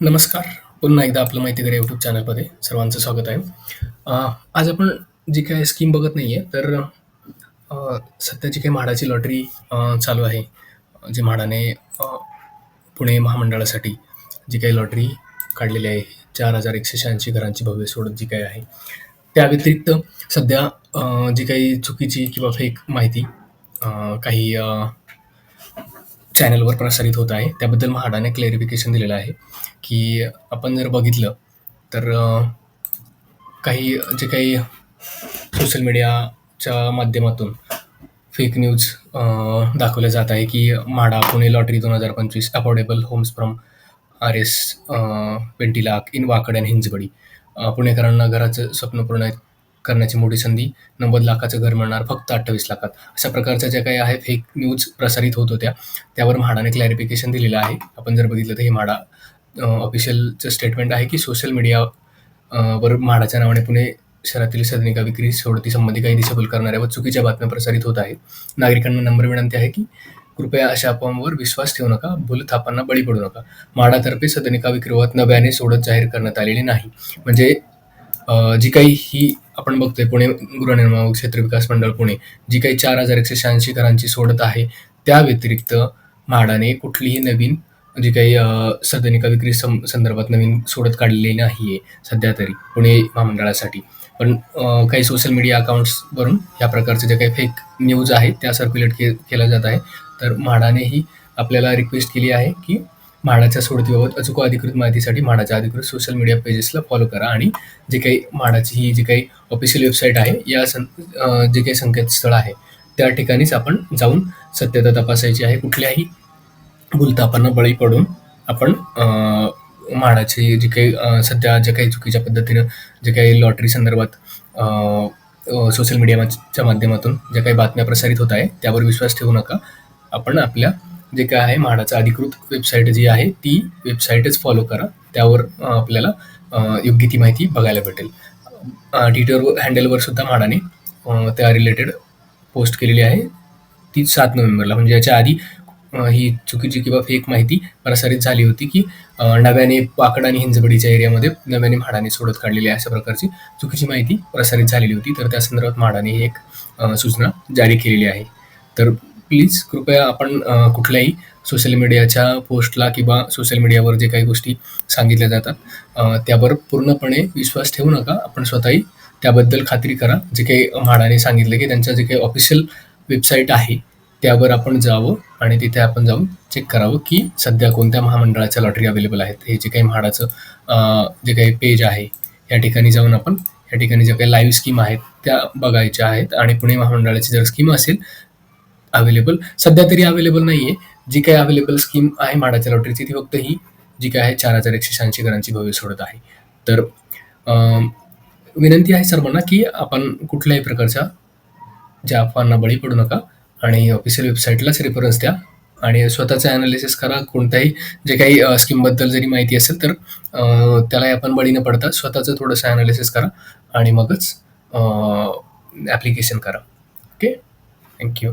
नमस्कार. पुन्हा एकदा आपलं माहिती घर यूट्यूब चॅनलमध्ये सर्वांचं स्वागत आहे. आज आपण जी काय स्कीम बघत नाही आहे तर सध्या जी काही म्हाडाची लॉटरी चालू आहे, जी म्हाडाने पुणे महामंडळासाठी जी काही लॉटरी काढलेली आहे, 4,186 घरांची भव्य सोडत जी काही आहे. त्या व्यतिरिक्त सध्या जी काही चुकीची किंवा फेक माहिती काही चॅनलवर प्रसारित होत आहे. त्याबद्दल म्हाडाने क्लॅरिफिकेशन दिलेलं आहे, की आपण जर बघितलं तर काही जे काही सोशल मीडियाच्या माध्यमातून फेक न्यूज अ, दाखवल्या जात आहे, की MHADA Pune lottery 2025 affordable homes from R S twenty lakh in Wakad and Hinjewadi पुणेकरांना घराचं स्वप्न पूर्ण करण्याची मोठी संधी, 90 लाखाचं घर मिळणार फक्त 28 लाखात. अशा प्रकारच्या ज्या काही आहे फेक न्यूज प्रसारित होत होत्या, त्यावर म्हाडाने क्लॅरिफिकेशन दिलेलं आहे. आपण जर बघितलं तर हे म्हाडा ऑफिशियलचं स्टेटमेंट आहे, की सोशल मीडिया वर म्हाडाच्या नावाने पुणे शहरातील सदनिका विक्री सोडती संबंधी काही दिशाभूल करणाऱ्या व चुकीच्या बातम्या प्रसारित होत आहेत. नागरिकांना नम्र विनंती आहे, की कृपया अशा अफवांवर विश्वास ठेवू नका, भूलथापांना बळी पडू नका. म्हाडातर्फे सदनिका विक्रीबाबत नव्याने सोडत जाहीर करण्यात आलेली नाही. म्हणजे जी काही ही आपण बघतोय पुणे गृहनिर्माण क्षेत्र विकास मंडळ पुणे, जी काही 4,186 घरांची सोडत आहे, त्या व्यतिरिक्त म्हाडाने कुठलीही नवीन जी काही सदनिका विक्री संदर्भात नवीन सोडत काढलेली नाहीये सध्या तरी पुणे महामंडळासाठी. पण काही सोशल मीडिया अकाउंट्सवरून ह्या प्रकारचे जे काही फेक न्यूज आहेत, त्या सर्क्युलेट के केल्या जात आहे. तर म्हाडानेही आपल्याला रिक्वेस्ट केली आहे, की म्हाडाच्या सोडतीबाबत अचूक अधिकृत माहितीसाठी म्हाडाच्या अधिकृत सोशल मीडिया पेजेसला फॉलो करा आणि जे काही म्हाडाची ही जी काही ऑफिशियल वेबसाईट आहे, या सं जे काही संकेतस्थळ आहे, त्या ठिकाणीच आपण जाऊन सत्यता तपासायची आहे. कुठल्याही भूलथापांना बळी पडून आपण म्हाडाची जी काही सध्या जे काही चुकीच्या पद्धतीनं जे काही लॉटरी संदर्भात सोशल मीडियाच्या माध्यमातून ज्या काही बातम्या प्रसारित होत आहे, त्यावर विश्वास ठेवू नका. आपण आपल्या जे काय आहे म्हाडाचं अधिकृत वेबसाईट जी आहे, ती वेबसाईटच फॉलो करा. त्यावर आपल्याला योग्य ती माहिती बघायला भेटेल. ट्विटर हँडलवर सुद्धा म्हाडाने त्या रिलेटेड पोस्ट केलेली आहे. ती सात नोव्हेंबरला म्हणजे याच्या आधी ही चुकीची किंवा फेक माहिती प्रसारित झाली होती, की नव्याने पाकड आणि हिंजबडीच्या एरियामध्ये नव्याने म्हाडाने सोडत काढलेली आहे, अशा प्रकारची चुकीची माहिती प्रसारित झालेली होती. तर त्या संदर्भात म्हाडाने ही एक सूचना जारी केलेली आहे. तर प्लीज कृपया आपण कुठल्याही सोशल मीडियाच्या पोस्टला किंवा सोशल मीडियावर जे काही गोष्टी सांगितल्या जातात, त्यावर पूर्णपणे विश्वास ठेवू नका. आपण स्वतःही त्याबद्दल खात्री करा. जे काही म्हाडाने सांगितलं, की त्यांचं जे काही ऑफिशियल वेबसाईट आहे, त्यावर आपण जावं आणि तिथे आपण जाऊन चेक करावं, की सध्या कोणत्या महामंडळाच्या लॉटरी अवेलेबल आहेत. हे जे काही म्हाडाचं जे काही पेज आहे, या ठिकाणी जाऊन आपण या ठिकाणी ज्या काही लाईव्ह स्कीम आहेत, त्या बघायच्या आहेत आणि पुणे महामंडळाची जर स्कीम असेल अवेलेबल, सध्या तरी अवेलेबल नाहीये. जी काही अवेलेबल स्कीम आहे म्हाडाच्या लॉटरीची, ती फक्त ही जी काय आहे 4,186 घरांची भव्य सोडत आहे. तर विनंती आहे सर्वांना, की आपण कुठल्याही प्रकारच्या ज्या अफवांना बळी पडू नका आणि ऑफिशियल वेबसाईटलाच रेफरन्स द्या आणि स्वतःचं ॲनालिसिस करा. कोणत्याही जे काही स्कीमबद्दल जरी माहिती असेल, तर त्यालाही आपण बळी न पडता स्वतःचं थोडंसं ॲनालिसिस करा आणि मगच ॲप्लिकेशन करा. ओके. थँक्यू